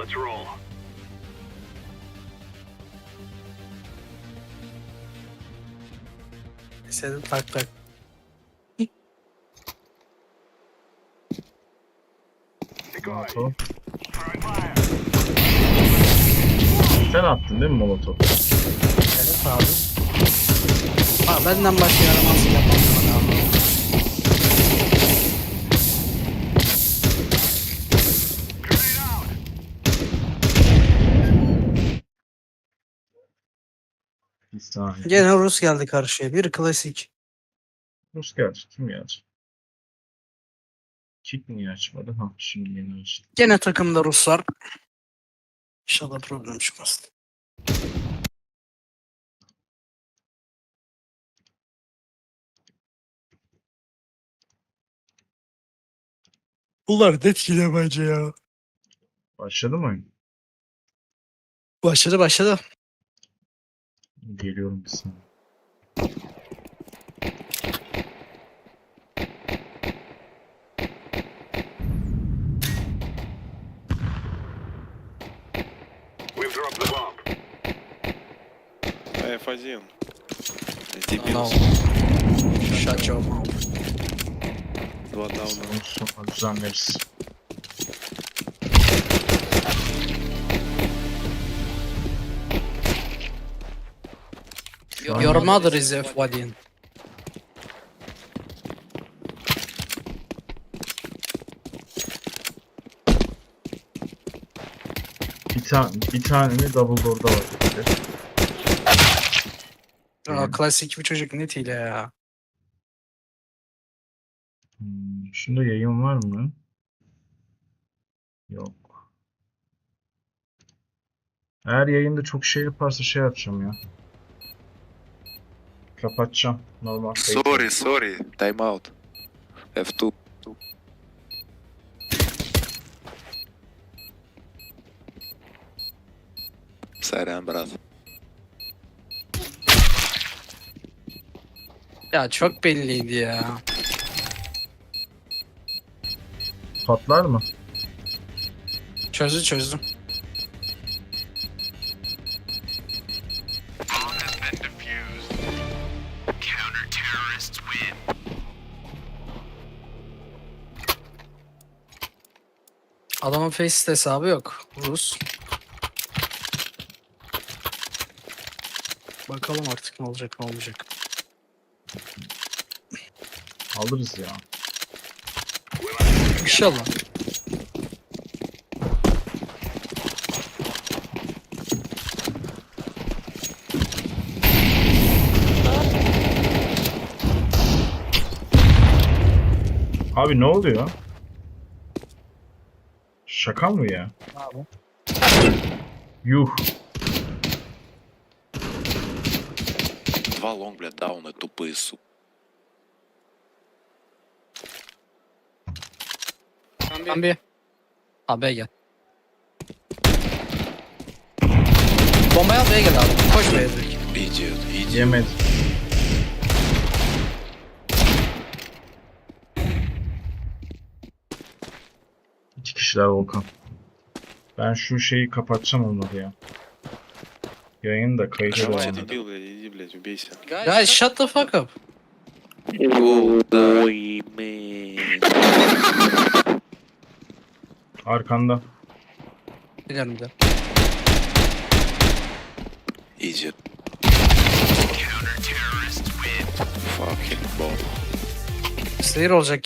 Let's roll. Senin tak tak. Molotov. Sen attın değil mi Molotov? Evet abi. Aa, benden başka yaramaz yapamam Saniye. Gene Rus geldi karşıya. Bir klasik. Rus geldi. Kim geldi? Kick niye açmadı? Ha şimdi yeni açtı. Gene takımda Ruslar. İnşallah problem çıkmaz. Bunlar net hile bence ya. Başladı mı oyun? Başladı başladı. Geliyorum bir saniye. We've dropped the bomb. É, faz indo. Shut your mouth. Doa down. Sonra düzenleriz. Your mother is F1. Bir tane bir tane double door'da var. de. Aa, klasik bir çocuk net hile ya. Hmm, şunda yayın var mı? Yok. Eğer yayında çok şey yaparsa şey yapacağım ya. Kapatacağım. Normal. Sorry, sorry. Time out. F2. Seren biraz. Ya çok belliydi ya. Patlar mı? Çözdü çözdüm. Adamın Faceit hesabı yok. Rus. Bakalım artık ne olacak ne olacak. Alırız ya. İnşallah. Abi ne oluyor? Şaka mı ya? Abi. Yuh. Два лонг, блядь, дауны, тупые, сука. Ben bir... Abi gel. Bombaya B'ye gel abi. Koş B'ye direkt. Идиот, идиот. Yemedi. kişiler Volkan. Ben şu şeyi kapatacağım onları ya. Yayını da kayıt Давай, edelim. дебил, блядь, иди, блядь, убейся. Guys shut the fuck up. Ой, man. Arkanda. Biliyorum bir de. Idiot. Counter-terrorists win. Fucking bomb. Seyir olacak